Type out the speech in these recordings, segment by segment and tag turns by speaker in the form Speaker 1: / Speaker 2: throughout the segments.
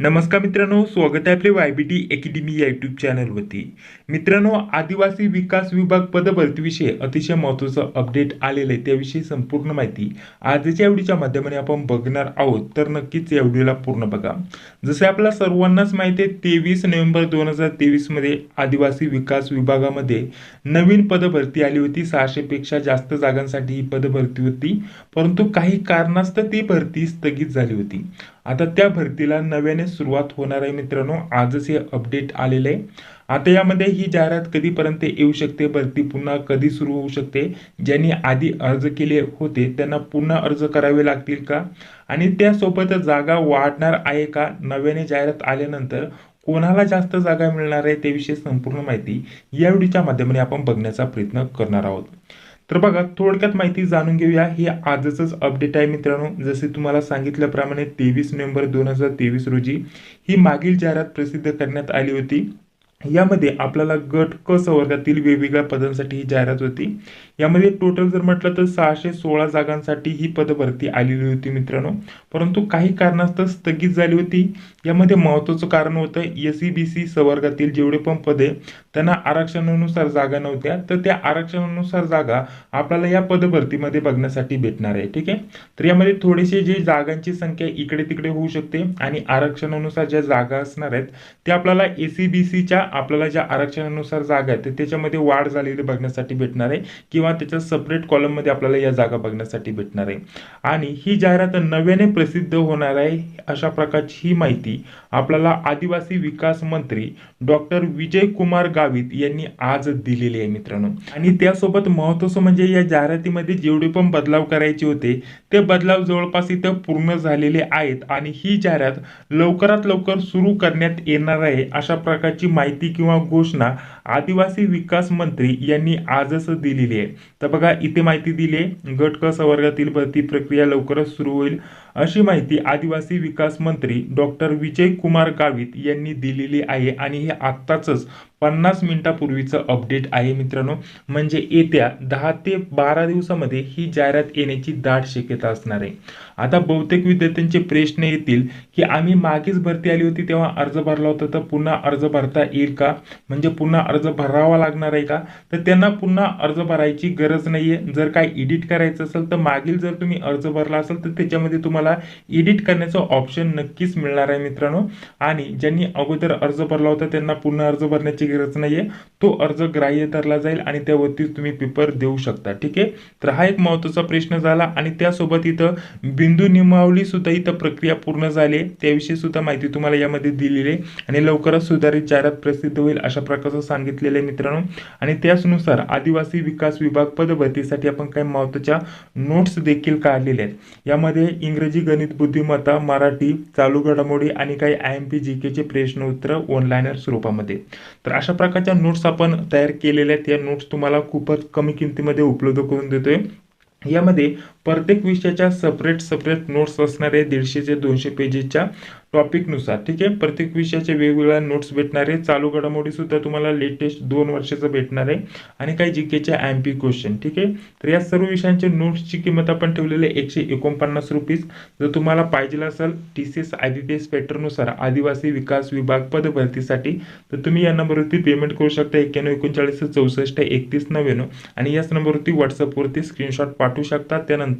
Speaker 1: नमस्कार मित्रांनो स्वागत आहे आपले वाय बी टी अकॅडमी या युट्यूब चॅनलवरती मित्रांनो आदिवासी विकास विभाग पदभरतीविषयी अतिशय महत्त्वाचं अपडेट आलेलं आहे त्याविषयी संपूर्ण माहिती आजच्या एवढीच्या माध्यमाने आपण बघणार आहोत. तर नक्कीच या व्हिडिओला पूर्ण बघा. जसे आपल्या सर्वांनाच माहिती आहे तेवीस नोव्हेंबर दोन हजार तेवीसमध्ये आदिवासी विकास विभागामध्ये नवीन पदभरती आली होती. सहाशेपेक्षा जास्त जागांसाठी ही पदभरती होती परंतु काही कारणास्तव ती भरती स्थगित झाली होती. आता त्या भरतीला नव्याने सुरुवात होणार आहे मित्रांनो. आजच हे अपडेट आलेलं आहे. आता यामध्ये ही जाहिरात कधीपर्यंत येऊ शकते? भरती पुन्हा कधी सुरू होऊ शकते? ज्यांनी आधी अर्ज केले होते त्यांना पुन्हा अर्ज करावे लागतील का? आणि त्यासोबत जागा वाढणार आहे का? नव्याने जाहिरात आल्यानंतर कोणाला जास्त जागा मिळणार आहे? त्याविषयी संपूर्ण माहिती या व्हिडिओच्या माध्यमाने आपण बघण्याचा प्रयत्न करणार आहोत. तर बघा थोडक्यात माहिती जाणून घेऊया. हे आजच अपडेट आहे मित्रांनो. जसे तुम्हाला सांगितल्याप्रमाणे तेवीस नोव्हेंबर दोन हजार तेवीस रोजी ही मागील जाहिरात प्रसिद्ध करण्यात आली होती. यामध्ये आपल्याला गट क संवर्गातील वेगवेगळ्या पदांसाठी ही जाहिरात होती. यामध्ये टोटल जर म्हटलं तर सहाशे सोळा जागांसाठी ही पदभरती आलेली होती मित्रांनो. परंतु काही कारणास्तव स्थगित झाली होती. यामध्ये महत्त्वाचं कारण होतं एस सी बी सी संवर्गातील जेवढे पण पदे त्यांना आरक्षणानुसार जागा नव्हत्या. तर त्या आरक्षणानुसार जागा आपल्याला या पदभरतीमध्ये बघण्यासाठी भेटणार आहे. ठीक आहे? तर यामध्ये थोडेसे जे जागांची संख्या इकडे तिकडे होऊ शकते आणि आरक्षणानुसार ज्या जागा असणार आहेत त्या आपल्याला ए सी बी सीच्या आपल्याला ज्या आरक्षणानुसार जागा आहेत त्याच्यामध्ये वाढ झालेली बघण्यासाठी भेटणार आहे किंवा त्याच्या सपरेट कॉलममध्ये आपल्याला या जागा बघण्यासाठी भेटणार आहे. आणि ही जाहिरात नव्याने प्रसिद्ध होणार आहे अशा प्रकारची ही माहिती आपल्याला आदिवासी विकास मंत्री डॉक्टर विजय कुमार गावित यांनी आज दिलेली आहे मित्रांनो. आणि त्यासोबत महत्वाचं म्हणजे या जाहिरातीमध्ये जेवढे पण बदलाव करायचे होते ते बदलाव जवळपास इथं पूर्ण झालेले आहेत आणि ही जाहिरात लवकरात लवकर सुरू करण्यात येणार आहे अशा प्रकारची माहिती किंवा घोषणा आदिवासी विकास मंत्री यांनी आजच दिलेली आहे. तर बघा इथे माहिती दिली आहे. गट क संवर्गातील भरती प्रक्रिया लवकरच सुरू होईल. अशी माहिती आदिवासी विकास मंत्री डॉक्टर विजय कुमार गावित यांनी दिलेली आहे आणि हे आत्ताच पन्नास मिनिटापूर्वीचं अपडेट आहे मित्रांनो. म्हणजे येत्या दहा ते बारा दिवसामध्ये ही जाहिरात येण्याची दाट शक्यता असणार आहे. आता बहुतेक विद्यार्थ्यांचे प्रश्न येतील की आम्ही मागेच भरती आली होती तेव्हा अर्ज भरला होता तर पुन्हा अर्ज भरता येईल का? म्हणजे पुन्हा अर्ज भरावा लागणार आहे का? तर त्यांना पुन्हा अर्ज भरायची गरज नाहीये. जर काय एडिट करायचं असेल तर मागील जर तुम्ही अर्ज भरला असेल तर त्याच्यामध्ये तुम्हाला एडिट करण्याचं ऑप्शन नक्कीच मिळणार आहे मित्रांनो. आणि ज्यांनी अगोदर अर्ज भरला होता त्यांना पुन्हा अर्ज भरण्याची गरज नाहीये. तो अर्ज ग्राह्य धरला जाईल आणि त्यावरती तुम्ही पेपर देऊ शकता. ठीक आहे? तर हा एक महत्त्वाचा प्रश्न झाला आणि त्यासोबत इथं बिंदू निमावली सुद्धा इथं प्रक्रिया पूर्ण झाली. आहे त्याविषयी सुद्धा माहिती तुम्हाला यामध्ये दिलेली आहे. आणि लवकरच सुधारित जाहिरात प्रसिद्ध होईल अशा प्रकारचं सांगितलेलं आहे मित्रांनो. आणि त्याचनुसार आदिवासी विकास विभाग पदभरतीसाठी आपण काही महत्त्वाच्या नोट्स देखील काढलेल्या आहेत. यामध्ये इंग्रजी गणित बुद्धिमत्ता मराठी चालू घडामोडी आणि काही आय एम पी जी केचे प्रश्न उत्तर ऑनलाईन स्वरूपामध्ये. तर अशा प्रकारच्या नोट्स आपण तयार केलेल्या आहेत. या नोट्स तुम्हाला खूपच कमी किमतीमध्ये उपलब्ध करून देतोय. यामध्ये प्रत्येक विषयाच्या सेपरेट सपरेट नोट्स असणारे दीडशे ते दोनशे पेजेसच्या टॉपिकनुसार ठीक आहे? प्रत्येक विषयाचे वेगवेगळ्या नोट्स भेटणार. आहे चालू घडामोडीसुद्धा तुम्हाला लेटेस्ट दोन वर्षाचं भेटणार आहे. आणि काही जी केच्या एम पी क्वेश्चन ठीक आहे? तर या सर्व विषयांच्या नोट्सची किंमत आपण ठेवलेली आहे एकशे एकोणपन्नास रुपीज जर तुम्हाला पाहिजे असेल T C S I B P S पॅटर्ननुसार आदिवासी विकास विभाग पदभरतीसाठी तर तुम्ही या नंबरवरती पेमेंट करू शकता एक्क्याण्णव एकोणचाळीस चौसष्ट एकतीस नव्याण्णव. आणि याच नंबरवरती व्हॉट्सअपवरती स्क्रीनशॉट पाठवू शकता. त्यानंतर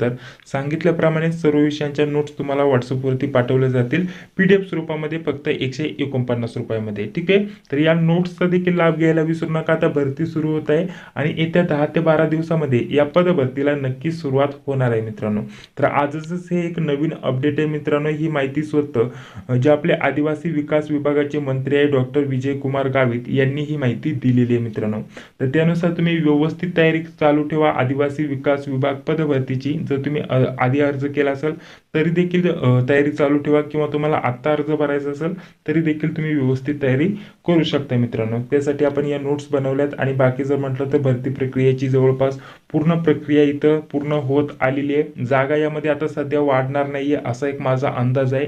Speaker 1: सांगितल्याप्रमाणे सर्व विषयांच्या नोट्स तुम्हाला व्हॉट्सअपवरती पाठवल्या जातील. पी डी एफ स्वरूपामध्ये फक्त एकशे एकोणपन्नास रुपयामध्ये. ठीक आहे? तर या नोट्सचा देखील लाभ घ्यायला विसरू नका. आता भरती सुरू होत आहे आणि येत्या दहा ते बारा दिवसामध्ये या पदभरतीला नक्की सुरुवात होणार आहे मित्रांनो. तर आजच हे एक नवीन अपडेट आहे मित्रांनो. ही माहिती स्वतः जे आपले आदिवासी विकास विभागाचे मंत्री आहे डॉक्टर विजय कुमार गावित यांनी ही माहिती दिलेली आहे मित्रांनो. तर त्यानुसार तुम्ही व्यवस्थित तयारी चालू ठेवा. आदिवासी विकास विभाग पदभरतीची जर तुम्ही आधी अर्ज केला असेल तरी देखील तयारी चालू ठेवा किंवा तुम्हाला आत्ता अर्ज भरायचा असेल तरी देखील तुम्ही व्यवस्थित तयारी करू शकता मित्रांनो. त्यासाठी आपण या नोट्स बनवल्यात आणि बाकी जर म्हटलं तर भरती प्रक्रियेची जवळपास पूर्ण प्रक्रिया इथं पूर्ण होत आलेली आहे. जागा यामध्ये आता सध्या वाढणार नाही आहे असा एक माझा अंदाज आहे.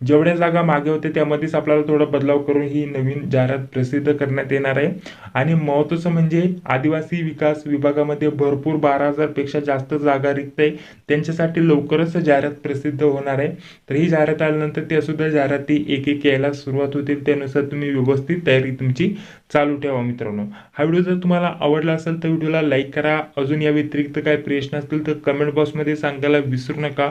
Speaker 1: जेवढ्या जागा मागे होते त्यामध्येच आपल्याला थोडा बदलाव करून ही नवीन जाहिरात प्रसिद्ध करण्यात येणार आहे. आणि महत्त्वाचं म्हणजे आदिवासी विकास विभागामध्ये भरपूर बारा हजारपेक्षा जास्त जागा रिक्त आहे. त्यांच्यासाठी लवकरच जाहिरात प्रसिद्ध होणार आहे. तर ही जाहिरात आल्यानंतर त्यासुद्धा जाहिराती एक एक यायला सुरुवात होतील. त्यानुसार तुम्ही व्यवस्थित तयारी तुमची चालू ठेवा मित्रांनो. हा व्हिडिओ जर तुम्हाला आवडला असेल तर व्हिडिओला लाईक करा. अजून या व्यतिरिक्त काय प्रश्न असतील तर कमेंट बॉक्समध्ये सांगायला विसरू नका.